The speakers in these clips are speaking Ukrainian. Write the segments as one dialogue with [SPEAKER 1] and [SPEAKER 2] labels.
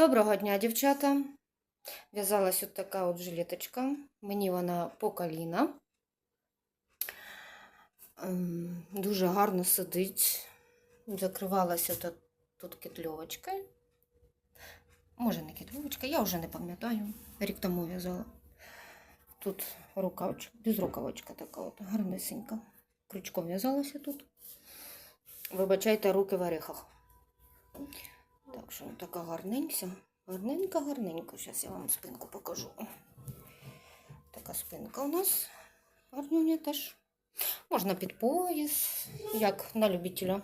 [SPEAKER 1] Доброго дня, дівчата. В'язалась от така от жилеточка. Мені вона по коліна. Ем, Дуже гарно сидить. Закривалася тут, тут китльовочкою. Може, не китльовочка, я вже не пам'ятаю. Рік тому в'язала. Тут рукавочка така от гарнесенька. Крючком в'язалася тут. Вибачайте, руки в орехах. Що така гарненька. Гарненька, гарненька. Зараз я вам спинку покажу. Така спинка у нас. Гарнюня теж. Можна під пояс, як на любителя.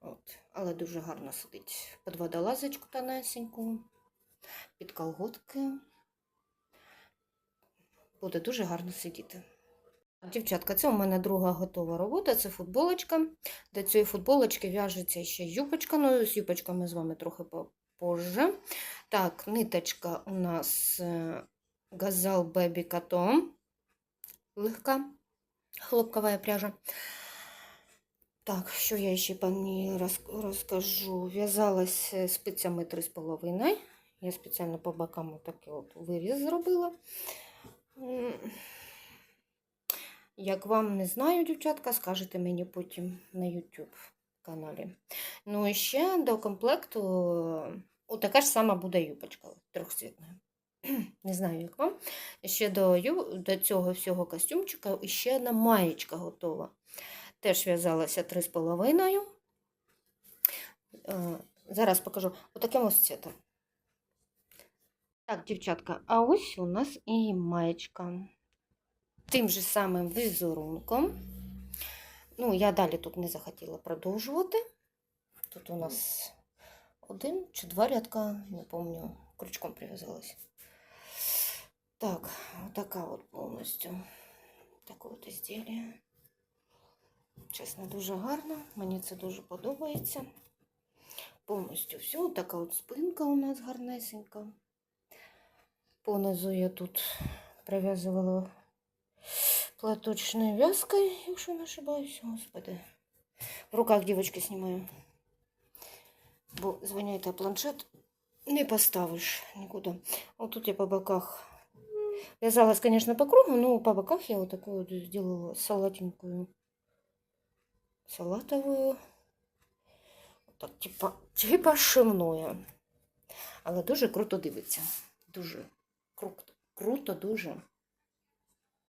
[SPEAKER 1] От. Але дуже гарно сидить. Під водолазочку тонесеньку, під колготки. Буде дуже гарно сидіти. Дівчатка, це у мене друга готова робота, це футболочка. До цієї футболочки в'яжеться ще юбочка, ну з юбочками з вами трохи позже. Так, ниточка у нас е, Газал Baby Cotton. Легка хлопкова пряжа. Так, що я ще роз- розкажу? В'язалась е, спицями 3,5. Я спеціально по бокам такий от виріз зробила. Як вам не знаю, дівчатка, скажете мені потім на YouTube каналі. Ну і ще до комплекту така ж сама буде юбочка трьохцвітна. Не знаю, як вам. Ще до, до цього всього костюмчика і ще одна маєчка готова. Теж в'язалася 3,5. Е, Зараз покажу отаким ось цвітом. Так, дівчатка, а ось у нас і маєчка. Тим же самим візерунком. Ну, я далі тут не захотіла продовжувати. Тут у нас один чи два рядка, не пам'ятаю, крючком прив'язалась. Так, отака от повністю. Таке от ізділля. Чесно, дуже гарно. Мені це дуже подобається. Повністю все. Така от спинка у нас гарнесенька. Понизу я тут прив'язувала платочною в'язкою, якщо не ошибаюсь, господи. В руках дівочки знімаю. Бо звиняйте, планшет не поставиш нікуди. От тут я по боках в'язалась, конечно, по кругу, но по боках я вот такую вот сделала салатенькую, салатовую, так, типа, типа шивною. Але дуже круто дивиться. Дуже круто, круто дуже.